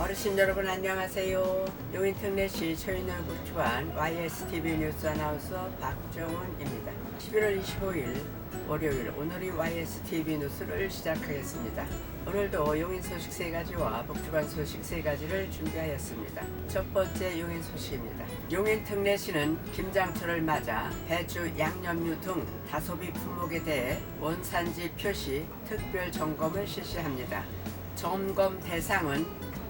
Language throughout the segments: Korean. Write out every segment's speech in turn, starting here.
어르신 여러분 안녕하세요. 용인특례시 초인을구주한 YSTV 뉴스 아나운서 박정훈입니다. 11월 25일 월요일 오늘이 YSTV 뉴스를 시작하겠습니다. 오늘도 용인 소식 세 가지와 복주관 소식 세 가지를 준비하였습니다. 첫 번째 용인 소식입니다. 용인 특례시는 김장철을 맞아 배추, 양념류 등 다소비 품목에 대해 원산지 표시 특별 점검을 실시합니다. 점검 대상은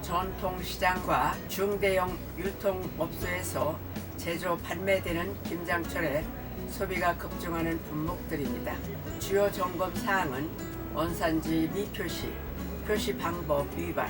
전통시장과 중대형 유통업소에서 제조 판매되는 김장철에 소비가 급증하는 품목들입니다. 주요 점검 사항은 원산지 미표시, 표시 방법 위반,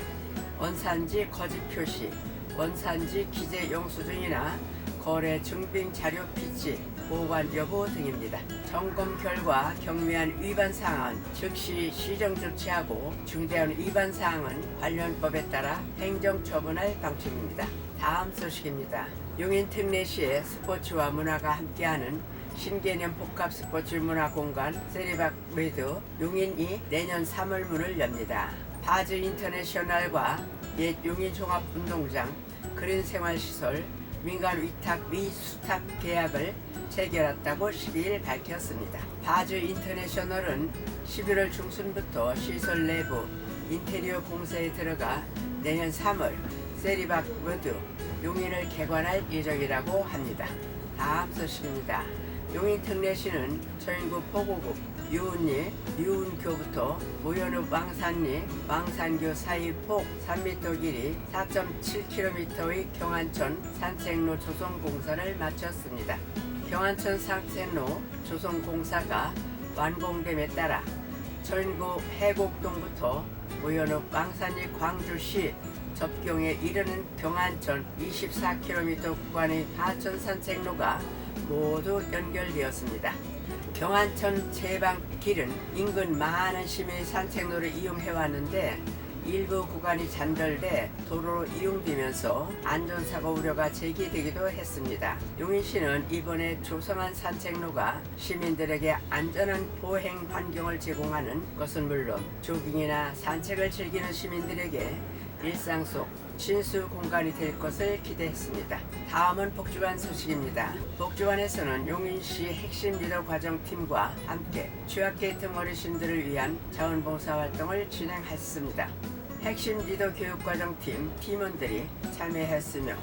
원산지 거짓 표시, 원산지 기재 영수증이나 거래 증빙 자료 피치, 보관 여부 등입니다. 점검 결과 경미한 위반 사항은 즉시 시정 조치하고 중대한 위반 사항은 관련법에 따라 행정 처분할 방침입니다. 다음 소식입니다. 용인 특례시의 스포츠와 문화가 함께하는 신개념 복합 스포츠 문화 공간 세리박 메드 용인이 내년 3월 문을 엽니다. 바즈 인터내셔널과 옛 용인 종합운동장 그린 생활시설 민간 위탁 미 수탁 계약을 체결했다고 12일 밝혔습니다. 바즈 인터내셔널은 11월 중순부터 시설 내부 인테리어 공사에 들어가 내년 3월 세리박 워드 용인을 개관할 예정이라고 합니다. 다음 소식입니다. 용인 특례시는 초인구 포고구 유은리, 유은교부터 모현읍 왕산리, 왕산교 사이 폭 3m 길이 4.7km의 경안천 산책로 조성 공사를 마쳤습니다. 경안천 산책로 조성 공사가 완공됨에 따라 초인구 해곡동부터 모현읍 왕산리 광주시 접경에 이르는 경안천 24km 구간의 하천 산책로가 모두 연결되었습니다. 경안천 제방길은 인근 많은 시민이 산책로를 이용해 왔는데 일부 구간이 잔절돼 도로로 이용되면서 안전사고 우려가 제기되기도 했습니다. 용인시는 이번에 조성한 산책로가 시민들에게 안전한 보행 환경을 제공하는 것은 물론 조깅이나 산책을 즐기는 시민들에게 일상 속 진수 공간이 될 것을 기대했습니다. 다음은 복주관 소식입니다. 복주관에서는 용인시 핵심 리더 과정팀과 함께 취약계층 어르신들을 위한 자원봉사 활동을 진행했습니다. 핵심 리더 교육과정팀 팀원들이 참여했으며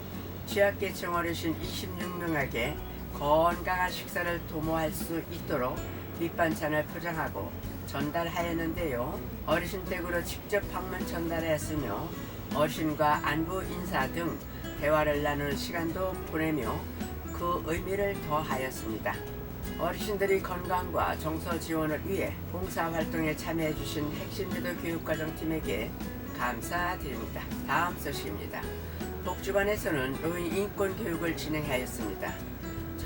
취약계층 어르신 26명에게 건강한 식사를 도모할 수 있도록 밑반찬을 포장하고 전달하였는데요. 어르신 댁으로 직접 방문 전달했으며 어르신과 안부 인사 등 대화를 나누는 시간도 보내며 그 의미를 더하였습니다. 어르신들이 건강과 정서 지원을 위해 봉사활동에 참여해 주신 핵심 리더 교육과정팀에게 감사드립니다. 다음 소식입니다. 복주관에서는 노인 인권 교육을 진행하였습니다.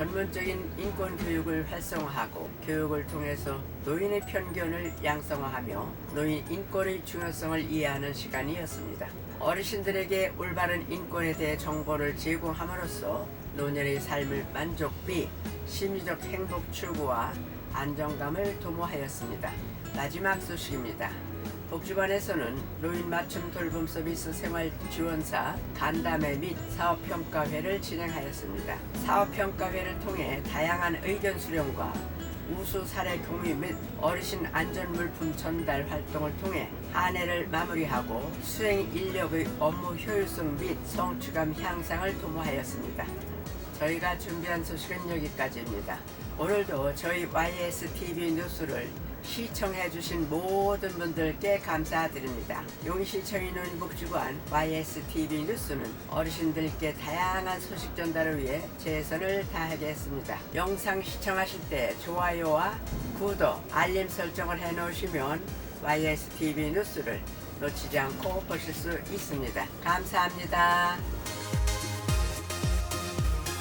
전문적인 인권 교육을 활성화하고 교육을 통해서 노인의 편견을 양성화하며 노인 인권의 중요성을 이해하는 시간이었습니다. 어르신들에게 올바른 인권에 대해 정보를 제공함으로써 노년의 삶을 만족비, 심리적 행복 추구와 안정감을 도모하였습니다. 마지막 소식입니다. 복지관에서는 노인 맞춤 돌봄 서비스 생활 지원사 간담회 및 사업 평가회를 진행하였습니다. 사업 평가회를 통해 다양한 의견 수렴과 우수 사례 공유 및 어르신 안전 물품 전달 활동을 통해 한 해를 마무리하고 수행 인력의 업무 효율성 및 성취감 향상을 도모하였습니다. 저희가 준비한 소식은 여기까지입니다. 오늘도 저희 YSTV 뉴스를 시청해 주신 모든 분들께 감사드립니다. 용시청인은 복주관 YSTV 뉴스는 어르신들께 다양한 소식 전달을 위해 최선을 다하겠습니다. 영상 시청하실 때 좋아요와 구독, 알림 설정을 해 놓으시면 YSTV 뉴스를 놓치지 않고 보실 수 있습니다. 감사합니다.